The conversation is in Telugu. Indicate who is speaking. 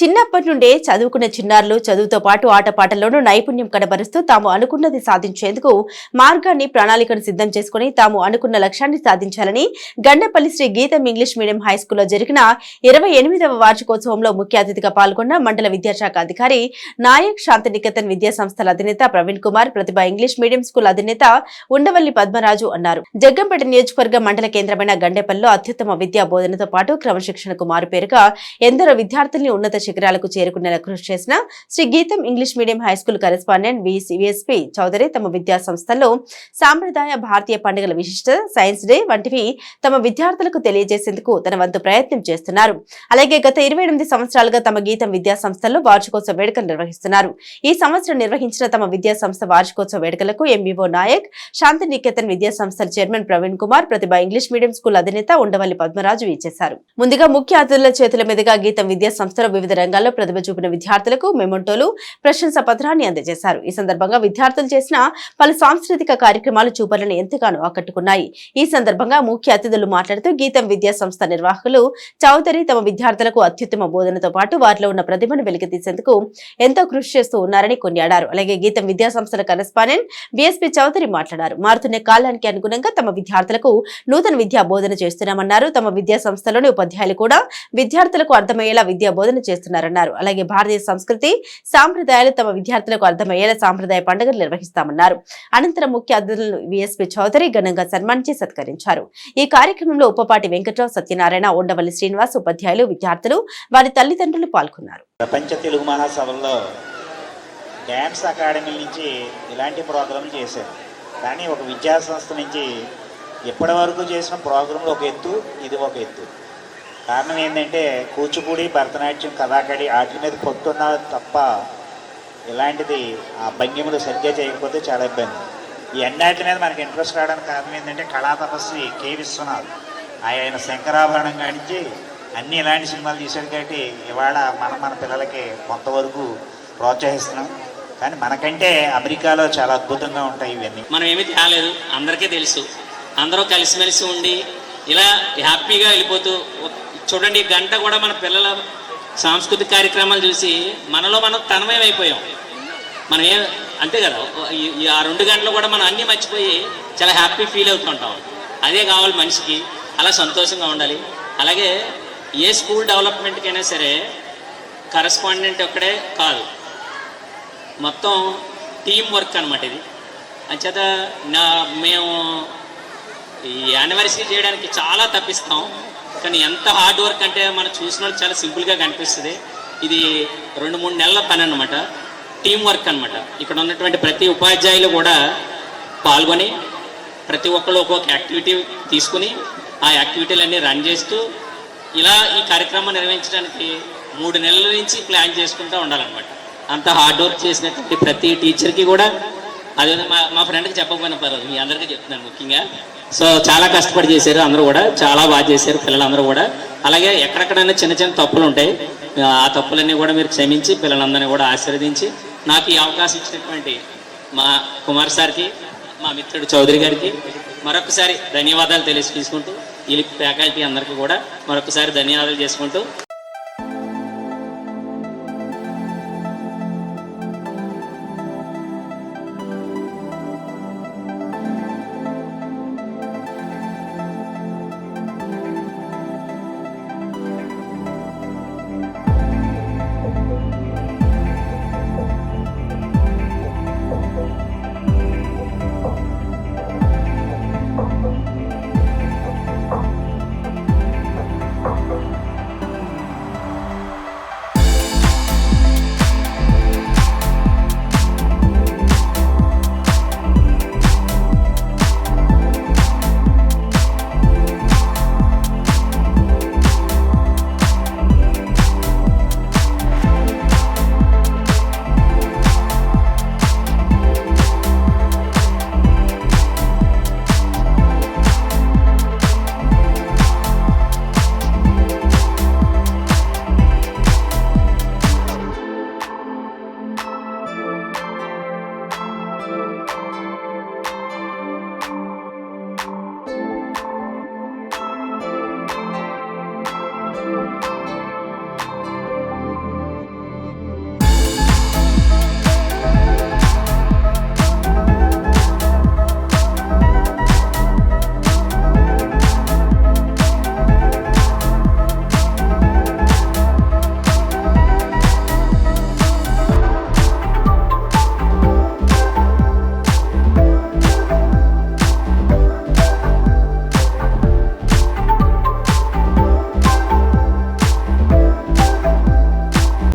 Speaker 1: చిన్నప్పటి నుండే చదువుకున్న చిన్నారులు చదువుతో పాటు ఆటపాటల్లోనూ నైపుణ్యం కనబరుస్తూ తాము అనుకున్నది సాధించేందుకు మార్గాన్ని ప్రణాళికను సిద్ధం చేసుకుని తాము అనుకున్న లక్ష్యాన్ని సాధించాలని Gandapalli Shri Geetham English medium high స్కూల్లో జరిగిన ఇరవై ఎనిమిదవ వార్షికోత్సవంలో ముఖ్య అతిథిగా పాల్గొన్న మండల విద్యాశాఖ అధికారి నాయక్ శాంతినికేతన్ విద్యా సంస్థల అధినేత Praveen Kumar Pratibha English medium school అధినేత ఉండవల్లి పద్మరాజు అన్నారు. జగ్గంపేట నియోజకవర్గ మండల కేంద్రమైన గండేపల్లిలో అత్యుత్తమ విద్యా బోధనతో పాటు క్రమశిక్షణకు మారుపేరుగా ఎందరో విద్యార్థుల్ని ఉన్నత శిఖరాలకు చేరుకునేలా కృషి చేసిన Sri Geetham English medium high school correspondent VSP Chowdary తమ విద్యా సంస్థల్లో సాంప్రదాయ భారతీయ పండుగల విశిష్ట సైన్స్ డే వంటివి తమ విద్యార్థులకు తెలియజేసేందుకు తన వంతు ప్రయత్నం చేస్తున్నారు. అలాగే గత ఇరవై ఎనిమిది సంవత్సరాలుగా తమ గీతం విద్యా సంస్థల్లో వార్షికోత్సవ వేడుకలు నిర్వహిస్తున్నారు. ఈ సంవత్సరం నిర్వహించిన తమ విద్యా సంస్థ వార్షికోత్సవ వేడుకలకు ఎంబీఓ నాయక్ శాంతి నికేతన్ విద్యా సంస్థల chairman Praveen Kumar Pratibha English medium school అధినేత ఉండవల్లి పద్మరాజు ఇచ్చేశారు ముందుగా ముఖ్య అతిథుల చేతుల మీదుగా గీతం విద్యా సంస్థలో వివిధ రంగాల్లో ప్రతిభ చూపిన విద్యార్థులకు మెమంటోలు ప్రశంసా పత్రాన్ని అందజేశారు. ఈ సందర్భంగా విద్యార్థులు చేసిన పలు సాంస్కృతిక కార్యక్రమాలు చూపలను ఎంతగానో ఆకట్టుకున్నాయి. ఈ సందర్భంగా ముఖ్య అతిథులు మాట్లాడుతూ గీతం విద్యా సంస్థ నిర్వాహకులు చౌదరి తమ విద్యార్థులకు అత్యుత్తమ బోధనతో పాటు వారిలో ఉన్న ప్రతిభను వెలికితీసేందుకు ఎంతో కృషి చేస్తూ ఉన్నారని కొనియాడారు. అలాగే గీతం విద్యా సంస్థల కరెస్పాండెంట్ బిఎస్పీ చౌదరి మాట్లాడారు. మారుతున్న కాలానికి అనుగుణంగా తమ విద్యార్థులకు నూతన విద్యా బోధన చేస్తున్నామన్నారు. తమ విద్యా సంస్థలోని ఉపాధ్యాయులు కూడా విద్యార్థులకు అర్థమయ్యేలా విద్యా బోధన చేస్తున్నారన్నారు. అలాగే భారతీయ సంస్కృతి సాంప్రదాయాలు తమ విద్యార్థులకు అర్థమయ్యేలా సాంప్రదాయ పండుగలు నిర్వహిస్తామన్నారు. అనంతరం ముఖ్య అతిథులను విఎస్పీ చౌదరి ఘనంగా సన్మానించి సత్కరించారు. ఈ కార్యక్రమంలో ఉపపాటి వెంకట్రావు సత్యనారాయణ ఉండవల్లి శ్రీనివాస్ ఉపాధ్యాయులు విద్యార్థులు వారి తల్లిదండ్రులు పాల్గొన్నారు.
Speaker 2: ప్రపంచ తెలుగు మహాసభల్లో డ్యాన్స్ అకాడమీ నుంచి ఇలాంటి ప్రోగ్రాంలు చేశారు. కానీ ఒక విద్యా సంస్థ నుంచి ఇప్పటి వరకు చేసిన ప్రోగ్రాంలు ఒక ఎత్తు ఇది ఒక ఎత్తు. కారణం ఏంటంటే కూచిపూడి భరతనాట్యం కథాకళి వాటి మీద పొట్టున్న తప్ప ఇలాంటిది ఆ భంగిమలు సరిగ్గా చేయకపోతే చాలా ఇబ్బంది. ఈ అన్నిటి మీద మనకి ఇంట్రెస్ట్ రావడానికి కారణం ఏంటంటే కళా తపస్వి కె. విశ్వనాథ్. ఆయన శంకరాభరణం కానించి అన్ని ఇలాంటి సినిమాలు తీశాడు కాబట్టి ఇవాళ మనం మన పిల్లలకి కొంతవరకు ప్రోత్సహిస్తున్నాం. కానీ మనకంటే అమెరికాలో చాలా అద్భుతంగా ఉంటాయి ఇవన్నీ.
Speaker 3: మనం ఏమీ తేలేదు అందరికీ తెలుసు. అందరూ కలిసిమెలిసి ఉండి ఇలా హ్యాపీగా వెళ్ళిపోతూ చూడండి ఈ గంట కూడా మన పిల్లల సాంస్కృతిక కార్యక్రమాలు చూసి మనలో మనం తన్మయం అయిపోయాం మనం ఏ అంతే కదా ఈ- ఆ రెండు గంటలు కూడా మనం అన్నీ మర్చిపోయి చాలా హ్యాపీ ఫీల్ అవుతుంటాం. అదే కావాలి మనిషికి అలా సంతోషంగా ఉండాలి. అలాగే ఏ స్కూల్ డెవలప్మెంట్కైనా సరే కరస్పాండెంట్ ఒక్కడే కాదు. మొత్తం టీం వర్క్ అనమాట ఇది. అంచేత నా మేము ఈ యానివర్సరీ చేయడానికి చాలా తప్పిస్తాం. కానీ ఎంత హార్డ్ వర్క్ అంటే మనం చూసిన వాళ్ళు చాలా సింపుల్గా కనిపిస్తుంది. ఇది రెండు మూడు నెలల పని అనమాట టీం వర్క్ అనమాట ఇక్కడ ఉన్నటువంటి ప్రతి ఉపాధ్యాయులు కూడా పాల్గొని ప్రతి ఒక్కళ్ళు ఒక్కొక్క యాక్టివిటీ తీసుకుని ఆ యాక్టివిటీలన్నీ రన్ చేస్తూ ఇలా ఈ కార్యక్రమం నిర్వహించడానికి మూడు నెలల నుంచి ప్లాన్ చేసుకుంటూ ఉండాలన్నమాట. అంత హార్డ్ వర్క్ చేసినటువంటి ప్రతి టీచర్కి కూడా అదే మా మా ఫ్రెండ్కి చెప్పకపోయినా పర్వాలేదు. మీ అందరికీ చెప్తున్నాను ముఖ్యంగా. సో చాలా కష్టపడి చేశారు అందరూ కూడా. చాలా బాగా చేశారు పిల్లలందరూ కూడా. అలాగే ఎక్కడెక్కడైనా చిన్న చిన్న తప్పులు ఉంటాయి. ఆ తప్పులన్నీ కూడా మీరు క్షమించి పిల్లలందరినీ కూడా ఆశీర్వదించి నాకు ఈ అవకాశం ఇచ్చినటువంటి మా కుమార్ సార్కి మా మిత్రుడు చౌదరి గారికి మరొకసారి ధన్యవాదాలు తెలియజేసుకుంటూ ఈ ఫ్యాకల్టీ అందరికీ కూడా మరొకసారి ధన్యవాదాలు చేసుకుంటూ